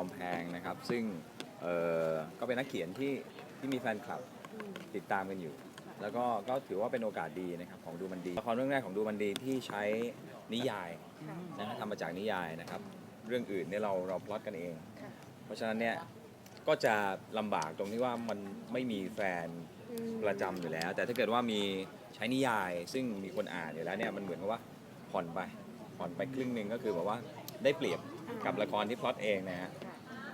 อมแพงนะครับ ซึ่งเอ่อก็เป็นนักเขียนที่ที่มีแฟนคลับติดตามกันอยู่ แล้วก็ก็ถือว่าเป็นโอกาสดีนะครับของดูมันดีละครเรื่องแรกของดูมันดีที่ใช้นิยายนะฮะทำมาจากนิยายนะครับ เรื่องอื่นเนี่ยเราเราพล็อตกันเอง เพราะฉะนั้นเนี่ยก็จะลำบากตรงที่ว่ามันไม่มีแฟนประจำอยู่แล้ว แต่ถ้าเกิดว่ามีใช้นิยาย ซึ่งมีคนอ่านอยู่แล้วเนี่ยมันเหมือนกับว่าผ่อนไปผ่อนไปครึ่งหนึ่งก็คือแบบว่าได้เปรียบกับละครที่พล็อตเองนะฮะ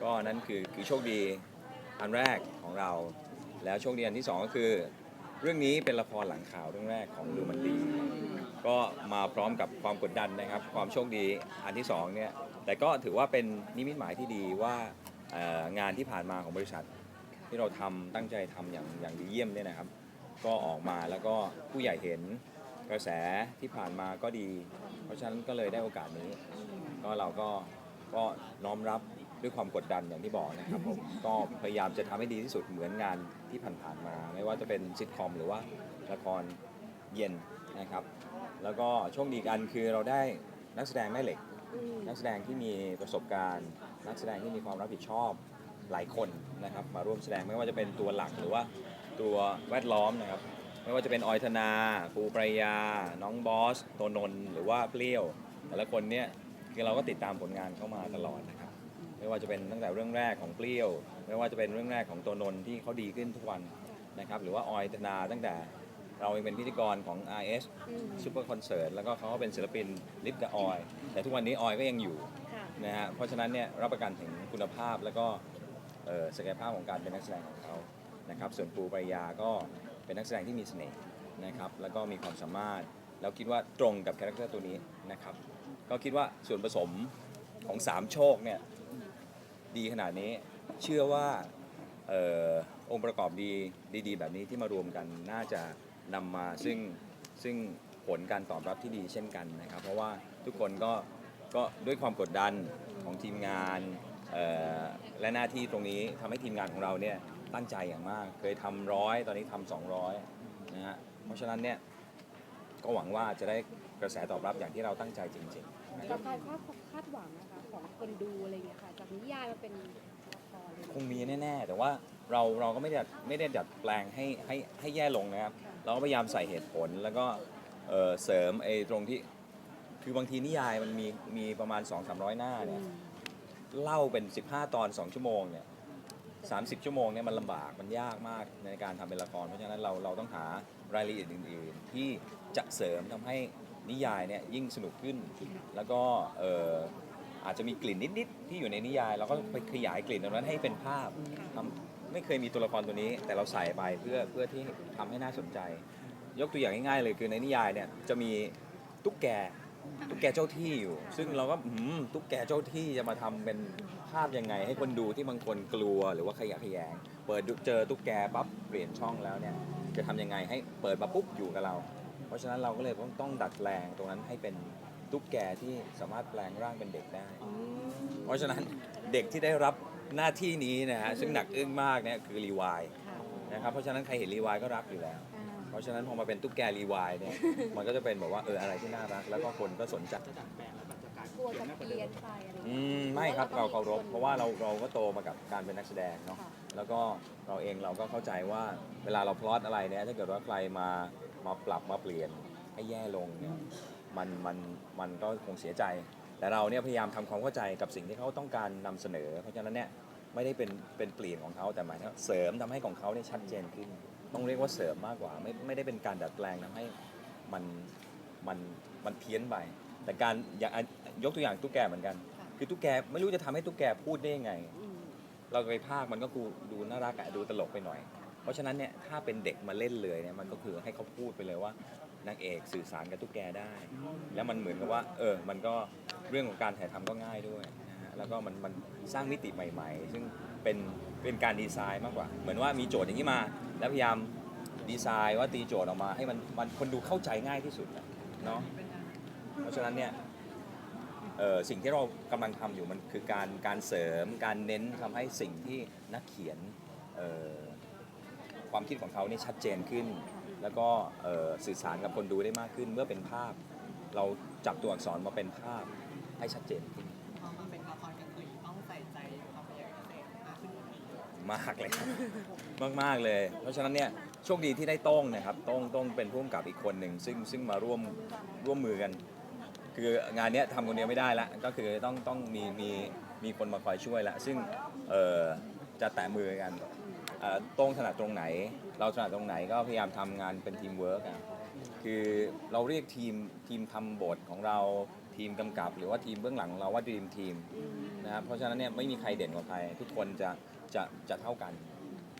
ก็นั่นคือคือโชคดีอันแรกของเรา แล้วโชคดีอันที่สองก็คือ เรื่องนี้เป็นละครหลังข่าวเรื่องแรกของดูมันดี ก็มาพร้อมกับความกดดันนะครับ ความโชคดีอันที่สองเนี่ยแต่ก็ถือว่าเป็นนิมิตหมายที่ดีว่างานที่ผ่านมาของบริษัท ที่เราทำตั้งใจทำอย่างอย่างดีเยี่ยมเนี่ยนะครับ ก็ออกมาแล้วก็ผู้ใหญ่เห็นกระแสที่ผ่านมาก็ดี เพราะฉะนั้นก็เลยได้โอกาสนี้ ก็เราก็ก็น้อมรับ ด้วยความกดดันอย่างที่บอกนะครับผมก็พยายามจะทำให้ดีที่สุดเหมือนงานที่ผ่านๆมา ไม่ว่าจะเป็นซิทคอมหรือว่าละครเย็นนะครับ แล้วก็โชคดีกันคือเราได้นักแสดงแม่เหล็ก นักแสดงที่มีประสบการณ์ นักแสดงที่มีความรับผิดชอบหลายคนนะครับ มาร่วมแสดงไม่ว่าจะเป็นตัวหลักหรือว่าตัวแวดล้อมนะครับ ไม่ว่าจะเป็นออยธนาปูปรายา น้องบอสโตนนท์หรือว่าเปรี้ยว แต่ละคนเนี่ยคือเราก็ติดตามผลงานเข้ามาตลอดนะครับ ไม่ว่าจะเป็นตั้งแต่เรื่องแรกของเปรี้ยว ไม่ว่าจะเป็นเรื่องแรกของโตนนท์ที่เขาดีขึ้นทุกวันนะครับหรือว่าออยธนาตั้งแต่เราเองเป็นพิธีกรของ RS ซูเปอร์คอนเสิร์ตแล้วก็เขาก็เป็นศิลปินลิฟกับออยแต่ทุกวันนี้ออยก็ยังอยู่นะฮะเพราะฉะนั้นเนี่ยรับประกันถึงคุณภาพแล้วก็ศักยภาพของการเป็นนักแสดงของเขานะครับส่วนปูปรยาก็เป็นนักแสดงที่มีเสน่ห์นะครับแล้วก็มีความสามารถแล้วคิดว่าตรงกับคาแรคเตอร์ตัวนี้นะครับก็คิดว่าส่วนผสมของสามโชคเนี่ย ดีขนาดนี้ เชื่อว่าออองค์ประกอบดีดีๆ แบบนี้ที่มารวมกันน่าจะนำมาซึ่งซึ่งผลการตอบรับที่ดีเช่นกันนะครับ เพราะว่าทุกคนก็ก็ด้วยความกดดันของทีมงานและหน้าที่ตรงนี้ทำให้ทีมงานของเราเนี่ยตั้งใจอย่างมาก เคยทำร้อยตอนนี้ทำสองร้อยนะฮะเพราะฉะนั้นเนี่ยก็หวังว่าจะได้กระแสตอบรับอย่างที่เราตั้งใจจริงๆกับการคาดคาดหวังนะคะของคนดูอะไรอย่างเงี้ยค่ะ จากนิยายมาเป็นละครเลยคงมีแน่ๆ แต่ว่าเราเราก็ไม่ได้ไม่ได้ดัดแปลงให้ให้ให้แย่ลงนะครับ เราก็พยายามใส่เหตุผลแล้วก็เอ่อเสริมไอ้ตรงที่คือบางทีนิยายมันมีมีประมาณ 2 3 0 0 หน้าเนี่ยเล่าเป็น 15 ตอน 2 ชั่วโมงเนี่ย30 ชั่วโมงเนี่ยมันลำบากมันยากมากในการทำเป็นละคร เพราะฉะนั้นเราเราต้องหารายละเอียดอื่น ๆ ที่จะเสริมทำให้นิยายเนี่ยยิ่งสนุกขึ้น แล้วก็เอ่อ อาจจะมีกลิ่นนิดๆที่อยู่ในนิยายเราก็ไปขยายกลิ่นตรงนั้นให้เป็นภาพทำไม่เคยมีตัวละครตัวนี้ แต่เราใส่ไปเพื่อเพื่อที่ทำให้น่าสนใจ ยกตัวอย่างง่ายๆเลยคือในนิยายเนี่ยจะมีตุ๊กแกตุ๊กแกเจ้าที่อยู่ ซึ่งเราก็อืมตุ๊กแกเจ้าที่จะมาทำเป็นภาพยังไง ให้คนดูที่บางคนกลัวหรือว่าขยะแขยง เปิดดูเจอตุ๊กแกปั๊บเปลี่ยนช่องแล้วเนี่ยจะทำยังไงให้เปิดมาปุ๊บอยู่กับเรา เพราะฉะนั้นเราก็เลยต้องต้องดัดแปลงตรงนั้นให้เป็น ตุ๊กแกที่สามารถแปลงร่างเป็นเด็กได้ เพราะฉะนั้นเด็กที่ได้รับหน้าที่นี้นะฮะซึ่งหนักอึ้งมากเนี่ยคือรีวายค่ะนะครับเพราะฉะนั้นใครเห็นรีวายก็รักอยู่แล้วอ่าเพราะฉะนั้นพอมาเป็นตุ๊กแกรีวายเนี่ยมันก็จะเป็นแบบว่าเอออะไรที่น่ารัก แล้วก็คนก็สนใจกลัวจะเปลี่ยนไปอะไรอย่างอืเงี้ย มไม่ครับเราเคารพคนเพราะว่าเราเราก็โตมากับการเป็นนักแสดงเนาะค่ะ แล้วก็เราเองเราก็เข้าใจว่าเวลาเราพลอตอะไรเนี่ยถ้าเกิดว่าใครมามาปรับมาเปลี่ยนให้แย่ลงเนี่ย มันมันมันก็คงเสียใจ แต่เราเนี่ยพยายามทำความเข้าใจกับสิ่งที่เขาต้องการนำเสนอ เพราะฉะนั้นเนี่ยไม่ได้เป็นเป็นเปลี่ยนของเขาแต่หมายถึงว่าเสริมทำให้ของเขาเนี่ยชัดเจนขึ้น ต้องเรียกว่าเสริมมากกว่า ไม่ไม่ได้เป็นการดัดแปลงทำให้มันมันมันเพี้ยนไปแต่การอย่างอะยกตัวอย่างตุ๊กแกเหมือนกันค่ะคือตุ๊กแกไม่รู้จะทำให้ตุ๊กแกพูดได้ยังไงอืมเราไปภาคมันก็คือดูน่ารักอะดูตลกไปหน่อย เพราะฉะนั้นเนี่ยถ้าเป็นเด็กมาเล่นเลยเนี่ยมันก็คือให้เขาพูดไปเลยว่า นางเอกสื่อสารกับตุ๊กแกได้ แล้วมันเหมือนกับว่า เออ มันก็เรื่องของการถ่ายทำก็ง่ายด้วยนะฮะแล้วก็มันมันสร้างมิติใหม่ ๆ ซึ่งเป็นเป็นการดีไซน์มากกว่า เหมือนว่ามีโจทย์อย่างนี้มา แล้วพยายามดีไซน์ว่าตีโจทย์ออกมาให้มันมันคนดูเข้าใจง่ายที่สุดเนาะเพราะฉะนั้นเนี่ยเอ่อสิ่งที่เรากำลังทำอยู่มันคือการการเสริมการเน้นทำให้สิ่งที่นักเขียนเอ่อความคิดของเขานี่ชัดเจนขึ้น แล้วก็สื่อสารกับคนดูได้มากขึ้น เมื่อเป็นภาพ เราจับตัวอักษรมาเป็นภาพให้ชัดเจนขึ้นพอมาเป็นละครกลางคืนต้องใส่ใจความเป็นอย่างพิเศษมากขึ้นมากเลย มากๆเลย เพราะฉะนั้นเนี่ยโชคดีที่ได้ต้องนะครับต้องต้องเป็นผู้กำกับอีกคนหนึ่งซึ่งซึ่งมาร่วมร่วมมือกัน คืองานนี้ทำคนเดียวไม่ได้ละก็คือต้องต้องมีมีมีคนมาคอยช่วยละซึ่งเออจะแตะมือกัน ต้งถนัดตรงไหน เราถนัดตรงไหนก็พยายามทำงานเป็นทีมเวิร์กอะคือเราเรียกทีมทีมทำบทของเราทีมกำกับ หรือว่าทีมเบื้องหลังของเราว่าดีมทีมนะครับเพราะฉะนั้นเนี่ยไม่มีใครเด่นกว่าใคร ทุกคนจะจะจะเท่ากัน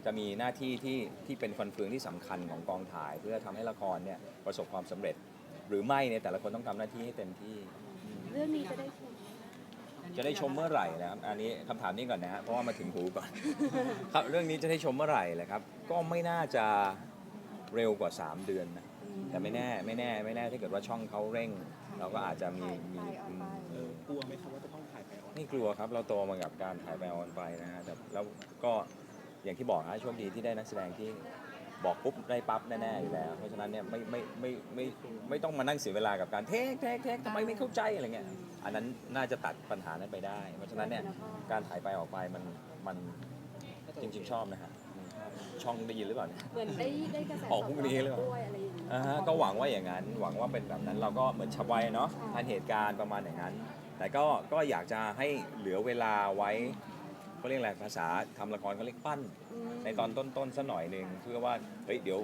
จะมีหน้าที่ที่ที่เป็นฟันเฟืองที่สำคัญของกองถ่าย เพื่อทำให้ละครเนี่ยประสบความสำเร็จ หรือไม่เนี่ยแต่ละคนต้องทำหน้าที่ให้เต็มที่ เรื่องนี้จะได้ จะได้ชมเมื่อไหร่นะครับ อันนี้คำถามนี้ก่อนนะฮะเพราะว่ามาถึงหูก่อน ครับเรื่องนี้จะได้ชมเมื่อไหร่แหละครับ ก็ไม่น่าจะเร็วกว่า 3 เดือนนะ แต่ไม่แน่ไม่แน่ไม่แน่ถ้าเกิดว่าช่องเขาเร่ง เราก็อาจจะมีมีอืมเออกลัวไหมครับว่าจะต้องถ่ายไปออนไม่กลัวครับเราโตมากับการถ่ายไปออนไปนะฮะแต่แล้วก็อย่างที่บอกฮะโชคดีที่ได้นักแสดงที่ บอกปุ๊บได้ปั๊บแน่ๆอยู่แล้ว เพราะฉะนั้นเนี่ยไม่ไม่ไม่ไม่ไม่ไม่ต้องมานั่งเสียเวลากับการเทคเทคเทคทำไมไม่เข้าใจอะไรเงี้ยอันนั้นน่าจะตัดปัญหานั้นไปได้ เพราะฉะนั้นเนี่ยการถ่ายไปออกไปมันมันจริงๆชอบนะฮะอืมช่องได้ยินหรือเปล่าเนี่ย เหมือนได้ได้กระแสออกพรุ่งนี้หรือเปล่าด้วยอะไรอย่างนี้อ่าฮะก็หวังว่าอย่างนั้นหวังว่าเป็นแบบนั้นเราก็เหมือนชับไว้เนาะค่ะทันเหตุการณ์ประมาณอย่างนั้น แต่ก็ก็อยากจะให้เหลือเวลาไว้ เขาเรียกอะไรภาษาทำละครเขาเรียกปั้นอืมในตอนต้นๆสักหน่อยหนึ่งเพื่อว่าเฮ้ยเดี๋ยว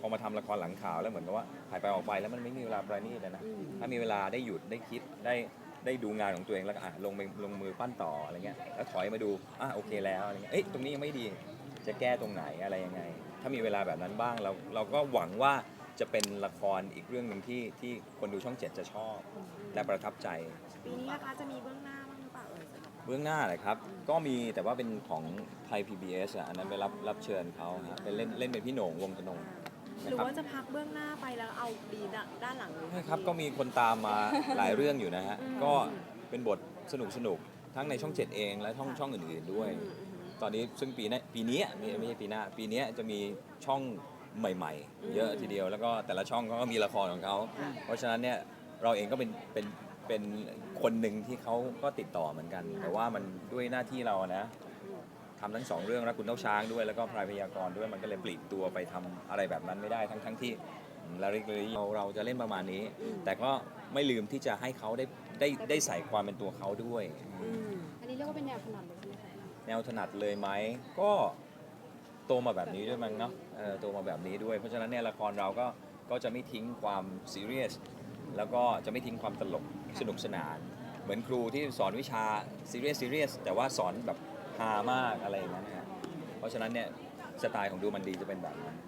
พอมาทำละครหลังข่าวแล้วเหมือนกับว่าถ่ายไปออกไปแล้วมันไม่มีเวลาประณีตอะนะอืมถ้ามีเวลาได้หยุดได้คิดได้ได้ดูงานของตัวเองแล้วก็อะลงไปลงมือปั้นต่ออะไรเงี้ยแล้วถอยมาดูอะโอเคแล้วอะไรเงี้ยเอ้ยตรงนี้ยังไม่ดีจะแก้ตรงไหนอะไรยังไง ถ้ามีเวลาแบบนั้นบ้างเราเราก็หวังว่าจะเป็นละครอีกเรื่องหนึ่งที่ที่คนดูช่องเจ็ดจะชอบและประทับใจ ปีนี้นะคะจะมีเบื้องหน้าบ้างหรือ เปล่าเอ่ยสำหรับเบื้องหน้าเลยครับ ก็มีแต่ว่าเป็นของไทย PBS อะอันนั้นไปรับรับเชิญเขาฮะเป็นเล่นเล่นเป็นพี่โหน่งวงตนงหนะรือครับว่าจะพักเบื้องหน้าไปแล้วเอาดีด้านด้านหลังเลยใช่ครับก็มีคนตามมาหลายเรื่องอยู่นะฮะ อืม ก็เป็นบทสนุกสนุกๆทั้งในช่องเจ็ดเองและช่องช่องอื่นๆด้วย อืมอืม ตอนนี้ซึ่งปีหนี้ปีนี้ไม่ไม่ใช่ปีหน้า ปีนี้จะมีช่องใหม่ อืมๆ เยอะทีเดียวแล้วก็แต่ละช่องเขาก็มีละครของเขาค่ะ เพราะฉะนั้นเนี่ยเราเองก็เป็นเป็น เป็นคนหนึ่งที่เขาก็ติดต่อเหมือนกัน แต่ว่ามันด้วยหน้าที่เรานะทำทั้งสองเรื่องรักคุณเท่าช้างด้วยแล้วก็พรายพยากรณ์ด้วยมันก็เลยปลีกตัวไปทำอะไรแบบนั้นไม่ได้ทั้งทั้งที่ลาริกเลยเราเราจะเล่นประมาณนี้อืมแต่ก็ไม่ลืมที่จะให้เขาได้ได้ได้ใส่ความเป็นตัวเขาด้วย อืมอันนี้เรียกว่าเป็นแนวถนัดเลยใช่ไหมคะแนวถนัดเลยไหมก็โตมาแบบนี้ด้วยมั้งเนาะเออโตมาแบบนี้ด้วย เพราะฉะนั้นเนี่ยละครเราก็ก็จะไม่ทิ้งความซีเรียส แล้วก็จะไม่ทิ้งความตลกสนุกสนาน เหมือนครูที่สอนวิชาซีเรียสซีเรียสแต่ว่าสอนแบบฮามากอะไรอย่างนั้นนะฮะเพราะฉะนั้นเนี่ยสไตล์ของดูมันดีจะเป็นแบบนั้นละคร